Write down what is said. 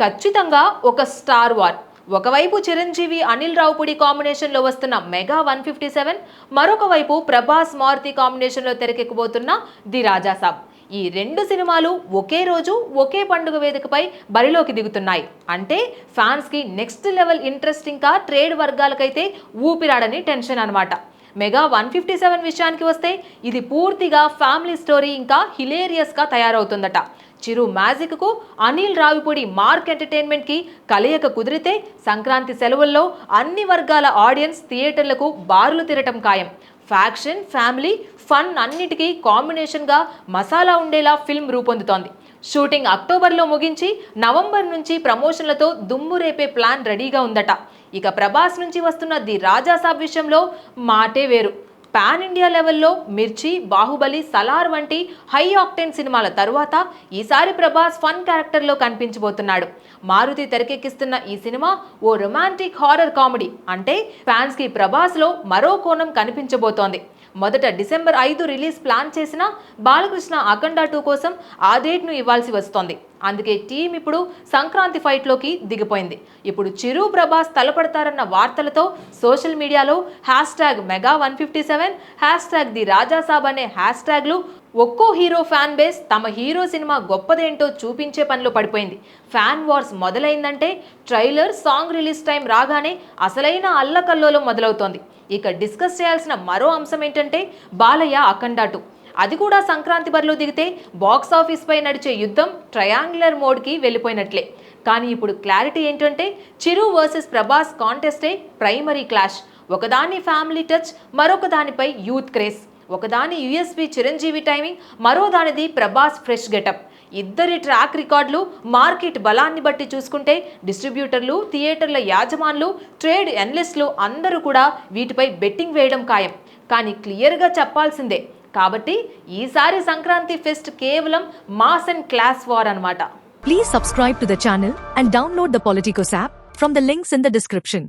ఖచ్చితంగా ఒక star war. ఒకవైపు చిరంజీవి అనిల్ రావుపుడి కాంబినేషన్లో వస్తున్న మెగా వన్ ఫిఫ్టీ సెవెన్ మరొక వైపు ప్రభాస్ మారుతి కాంబినేషన్లో తెరకెక్కబోతున్న ది రాజాసాబ్ ఈ రెండు సినిమాలు ఒకే రోజు ఒకే పండుగ వేదికపై బరిలోకి దిగుతున్నాయి. అంటే ఫ్యాన్స్కి నెక్స్ట్ లెవెల్ ఇంట్రెస్ట్ ఇంకా ట్రేడ్ వర్గాలకైతే ఊపిరాడని టెన్షన్ అనమాట మెగా వన్ ఫిఫ్టీ సెవెన్ విషయానికి వస్తే ఇది పూర్తిగా ఫ్యామిలీ స్టోరీ ఇంకా హిలేరియస్గా తయారవుతుందట. చిరు మ్యాజిక్కు అనిల్ రావిపూడి మార్క్ ఎంటర్టైన్మెంట్కి కలయిక కుదిరితే సంక్రాంతి సెలవుల్లో అన్ని వర్గాల ఆడియన్స్ థియేటర్లకు బారులు తిరటం ఖాయం. ఫ్యాక్షన్ ఫ్యామిలీ ఫన్ అన్నిటికీ కాంబినేషన్గా మసాలా ఉండేలా ఫిల్మ్ రూపొందుతోంది. షూటింగ్ అక్టోబర్లో ముగించి నవంబర్ నుంచి ప్రమోషన్లతో దుమ్ము రేపే ప్లాన్ రెడీగా ఉందట. ఇక ప్రభాస్ నుంచి వస్తున్న ది రాజాసాబ్ విషయంలో మాటే వేరు. పాన్ ఇండియా లెవెల్లో మిర్చి బాహుబలి సలార్ వంటి హై ఆక్టెన్ సినిమాల తరువాత ఈసారి ప్రభాస్ ఫన్ క్యారెక్టర్లో కనిపించబోతున్నాడు. మారుతి తెరకెక్కిస్తున్న ఈ సినిమా ఓ రొమాంటిక్ హారర్ కామెడీ. అంటే ఫ్యాన్స్కి ప్రభాస్లో మరో కోణం కనిపించబోతోంది. మొదట డిసెంబర్ ఐదు రిలీజ్ ప్లాన్ చేసిన బాలకృష్ణ అఖండ టూ కోసం ఆ డేట్ను ఇవ్వాల్సి వస్తోంది. అందుకే టీం ఇప్పుడు సంక్రాంతి ఫైట్లోకి దిగిపోయింది. ఇప్పుడు చిరు ప్రభాస్ తలపడతారన్న వార్తలతో సోషల్ మీడియాలో hash tag mega one fifty seven hash tag the Rajasaab అనే హ్యాష్ ట్యాగ్లు ఒక్కో హీరో ఫ్యాన్ బేస్ తమ హీరో సినిమా గొప్పదేంటో చూపించే పనిలో పడిపోయింది. ఫ్యాన్ వార్స్ మొదలైందంటే ట్రైలర్ సాంగ్ రిలీజ్ టైం రాగానే అసలైన అల్లకల్లోలం మొదలవుతోంది. ఇక డిస్కస్ చేయాల్సిన మరో అంశం ఏంటంటే బాలయ్య అఖండ అది కూడా సంక్రాంతి బరిలో దిగితే బాక్స్ ఆఫీస్ పై నడిచే యుద్ధం ట్రయాంగులర్ మోడ్కి వెళ్ళిపోయినట్లే. కానీ ఇప్పుడు క్లారిటీ ఏంటంటే చిరు వర్సెస్ ప్రభాస్ కాంటెస్టే ప్రైమరీ క్లాష్ ఒకదాని ఫ్యామిలీ టచ్ మరొక దానిపై యూత్ క్రేజ్ ఒకదాని యుఎస్పి చిరంజీవి టైమింగ్ మరో దానిది ప్రభాస్ ఫ్రెష్ గెటప్ ఇద్దరి ట్రాక్ రికార్డులు మార్కెట్ బలాన్ని బట్టి చూసుకుంటే డిస్ట్రిబ్యూటర్లు థియేటర్ల యాజమాన్లు ట్రేడ్ ఎనలిస్టులు అందరూ కూడా వీటిపై బెట్టింగ్ వేయడం ఖాయం. కానీ క్లియర్గా చెప్పాల్సిందే కాబట్టి ఈసారి సంక్రాంతి ఫెస్ట్ కేవలం మాస్ అండ్ క్లాస్ వార్ అన్నమాట Please subscribe to the channel and download the Politicos app from the links in the description.